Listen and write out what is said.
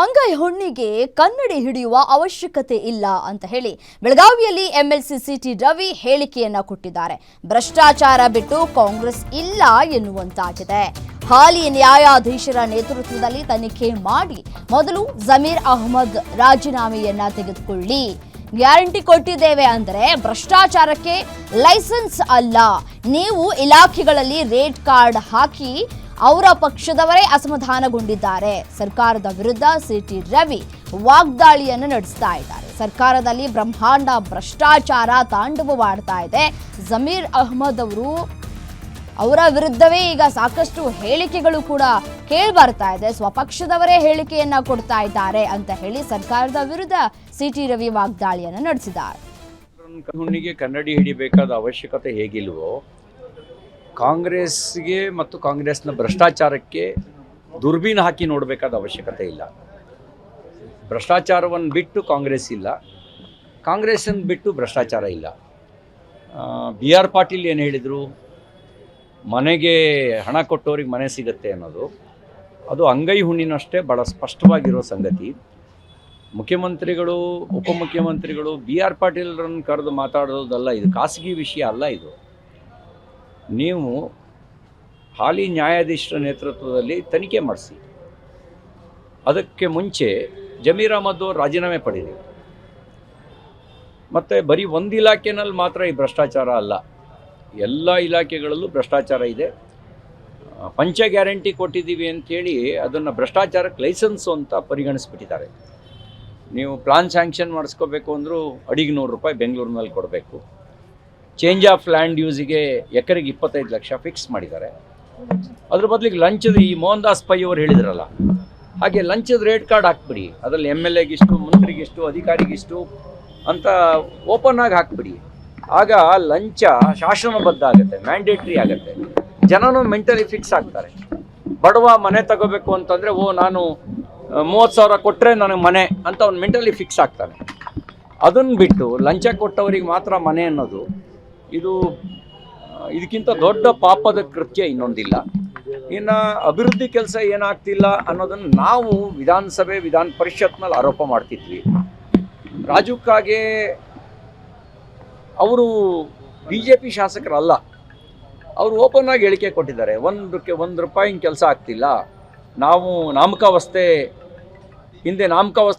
ಅಂಗೈ ಹುಣ್ಣಿಗೆ ಕನ್ನಡಿ ಹಿಡಿಯುವ ಅವಶ್ಯಕತೆ ಇಲ್ಲ ಅಂತ ಹೇಳಿ ಬೆಳಗಾವಿಯಲ್ಲಿ ಎಂಎಲ್ಸಿ ಸಿಟಿ ರವಿ ಹೇಳಿಕೆಯನ್ನ ಕೊಟ್ಟಿದ್ದಾರೆ. ಭ್ರಷ್ಟಾಚಾರ ಬಿಟ್ಟು ಕಾಂಗ್ರೆಸ್ ಇಲ್ಲ ಎನ್ನುವಂತಾಗಿದೆ. ಹಾಲಿ ನ್ಯಾಯಾಧೀಶರ ನೇತೃತ್ವದಲ್ಲಿ ತನಿಖೆ ಮಾಡಿ ಮೊದಲು ಜಮೀರ್ ಅಹಮದ್ ರಾಜೀನಾಮೆಯನ್ನ ತೆಗೆದುಕೊಳ್ಳಿ. ಗ್ಯಾರಂಟಿ ಕೊಟ್ಟಿದ್ದೇವೆ ಅಂದರೆ ಭ್ರಷ್ಟಾಚಾರಕ್ಕೆ ಲೈಸೆನ್ಸ್ ಅಲ್ಲ. ನೀವು ಇಲಾಖೆಗಳಲ್ಲಿ ರೇಟ್ ಕಾರ್ಡ್ ಹಾಕಿ ಅವರ ಪಕ್ಷದವರೇ ಅಸಮಾಧಾನಗೊಂಡಿದ್ದಾರೆ. ಸರ್ಕಾರದ ವಿರುದ್ಧ ಸಿಟಿ ರವಿ ವಾಗ್ದಾಳಿಯನ್ನು ನಡೆಸ್ತಾ ಇದ್ದಾರೆ. ಸರ್ಕಾರದಲ್ಲಿ ಬ್ರಹ್ಮಾಂಡ ಭ್ರಷ್ಟಾಚಾರ ತಾಂಡವವಾಡ್ತಾ ಇದೆ. ಜಮೀರ್ ಅಹ್ಮದ್ ಅವರು ಅವರ ವಿರುದ್ಧವೇ ಈಗ ಸಾಕಷ್ಟು ಹೇಳಿಕೆಗಳು ಕೂಡ ಕೇಳಿ ಬರ್ತಾ ಇದೆ. ಸ್ವಪಕ್ಷದವರೇ ಹೇಳಿಕೆಯನ್ನ ಕೊಡ್ತಾ ಇದ್ದಾರೆ ಅಂತ ಹೇಳಿ ಸರ್ಕಾರದ ವಿರುದ್ಧ ಸಿಟಿ ರವಿ ವಾಗ್ದಾಳಿಯನ್ನು ನಡೆಸಿದ್ದಾರೆ. ಕಾನೂನಿಗೆ ಕನ್ನಡಿ ಹಿಡಿಬೇಕಾದ ಅವಶ್ಯಕತೆ ಹೇಗಿಲ್ವೋ ಕಾಂಗ್ರೆಸ್ಗೆ ಮತ್ತು ಕಾಂಗ್ರೆಸ್ನ ಭ್ರಷ್ಟಾಚಾರಕ್ಕೆ ದುರ್ಬೀನ್ ಹಾಕಿ ನೋಡಬೇಕಾದ ಅವಶ್ಯಕತೆ ಇಲ್ಲ. ಭ್ರಷ್ಟಾಚಾರವನ್ನು ಬಿಟ್ಟು ಕಾಂಗ್ರೆಸ್ ಇಲ್ಲ. ಕಾಂಗ್ರೆಸ್ಸನ್ನು ಬಿಟ್ಟು ಭ್ರಷ್ಟಾಚಾರ ಇಲ್ಲ. ಬಿ ಆರ್ ಪಾಟೀಲ್ ಏನು ಹೇಳಿದರು? ಮನೆಗೆ ಹಣ ಕೊಟ್ಟವ್ರಿಗೆ ಮನೆ ಸಿಗುತ್ತೆ ಅನ್ನೋದು. ಅದು ಅಂಗೈ ಹುಣ್ಣಿನಷ್ಟೇ ಭಾಳ ಸ್ಪಷ್ಟವಾಗಿರೋ ಸಂಗತಿ. ಮುಖ್ಯಮಂತ್ರಿಗಳು, ಉಪಮುಖ್ಯಮಂತ್ರಿಗಳು ಬಿ ಆರ್ ಪಾಟೀಲ್ರನ್ನು ಕರೆದು ಮಾತಾಡೋದಲ್ಲ, ಇದು ಖಾಸಗಿ ವಿಷಯ ಅಲ್ಲ ಇದು. ನೀವು ಹಾಲಿ ನ್ಯಾಯಾಧೀಶರ ನೇತೃತ್ವದಲ್ಲಿ ತನಿಖೆ ಮಾಡಿಸಿ. ಅದಕ್ಕೆ ಮುಂಚೆ ಜಮೀರ್ ಅಹಮದ್ ಅವ್ರು ರಾಜೀನಾಮೆ ಪಡೀರಿ ಮತ್ತು ಬರೀ ಒಂದು ಇಲಾಖೆನಲ್ಲಿ ಮಾತ್ರ ಈ ಭ್ರಷ್ಟಾಚಾರ ಅಲ್ಲ, ಎಲ್ಲ ಇಲಾಖೆಗಳಲ್ಲೂ ಭ್ರಷ್ಟಾಚಾರ ಇದೆ. ಪಂಚ ಗ್ಯಾರಂಟಿ ಕೊಟ್ಟಿದ್ದೀವಿ ಅಂಥೇಳಿ ಅದನ್ನು ಭ್ರಷ್ಟಾಚಾರಕ್ಕೆ ಲೈಸೆನ್ಸು ಅಂತ ಪರಿಗಣಿಸ್ಬಿಟ್ಟಿದ್ದಾರೆ. ನೀವು ಪ್ಲಾನ್ ಸ್ಯಾಂಕ್ಷನ್ ಮಾಡಿಸ್ಕೋಬೇಕು ಅಂದರೂ ಅಡಿಗೆ ನೂರು ರೂಪಾಯಿ ಬೆಂಗಳೂರಿನಲ್ಲಿ ಕೊಡಬೇಕು. ಚೇಂಜ್ ಆಫ್ ಲ್ಯಾಂಡ್ ಯೂಸಿಗೆ ಎಕರೆಗೆ ಇಪ್ಪತ್ತೈದು ಲಕ್ಷ ಫಿಕ್ಸ್ ಮಾಡಿದ್ದಾರೆ. ಅದ್ರ ಬದಲಿಗೆ ಲಂಚದ ಈ ಮೋಹನ್ ದಾಸ್ ಪೈ ಅವರು ಹೇಳಿದ್ರಲ್ಲ, ಹಾಗೆ ಲಂಚದ ರೇಟ್ ಕಾರ್ಡ್ ಹಾಕ್ಬಿಡಿ. ಅದರಲ್ಲಿ ಎಂ ಎಲ್ ಎಗಿಷ್ಟು ಮಂತ್ರಿಗಿಷ್ಟು ಅಧಿಕಾರಿಗಿಷ್ಟು ಅಂತ ಓಪನ್ ಆಗಿ ಹಾಕ್ಬಿಡಿ. ಆಗ ಲಂಚ ಶಾಸನಬದ್ಧ ಆಗುತ್ತೆ ಮ್ಯಾಂಡೇಟ್ರಿ ಆಗುತ್ತೆ. ಜನನು ಮೆಂಟಲಿ ಫಿಕ್ಸ್ ಆಗ್ತಾರೆ. ಬಡವ ಮನೆ ತಗೋಬೇಕು ಅಂತಂದರೆ, ಓ, ನಾನು ಮೂವತ್ತು ಸಾವಿರ ಕೊಟ್ಟರೆ ನನಗೆ ಮನೆ ಅಂತ ಅವ್ನು ಮೆಂಟಲಿ ಫಿಕ್ಸ್ ಆಗ್ತಾನೆ. ಅದನ್ನು ಬಿಟ್ಟು ಲಂಚ ಕೊಟ್ಟವರಿಗೆ ಮಾತ್ರ ಮನೆ ಅನ್ನೋದು, ಇದು ಇದಕ್ಕಿಂತ ದೊಡ್ಡ ಪಾಪದ ಕೃತ್ಯ ಇನ್ನೊಂದಿಲ್ಲ. ಇನ್ನು ಅಭಿವೃದ್ಧಿ ಕೆಲಸ ಏನಾಗ್ತಿಲ್ಲ ಅನ್ನೋದನ್ನು ನಾವು ವಿಧಾನಸಭೆ, ವಿಧಾನ ಪರಿಷತ್ನಲ್ಲಿ ಆರೋಪ ಮಾಡ್ತಿದ್ವಿ. ರಾಜುಕ್ಕಾಗೆ ಅವರು ಬಿ ಜೆ ಪಿ ಶಾಸಕರಲ್ಲ. ಅವರು ಓಪನ್ ಆಗಿ ಹೇಳಿಕೆ ಕೊಟ್ಟಿದ್ದಾರೆ. ಒಂದಕ್ಕೆ ಒಂದು ರೂಪಾಯಿ ಕೆಲಸ ಆಗ್ತಿಲ್ಲ. ನಾವು ನಾಮಕಾವಸ್ಥೆ ಹಿಂದೆ ನಾಮಕಾವಸ್ಥೆ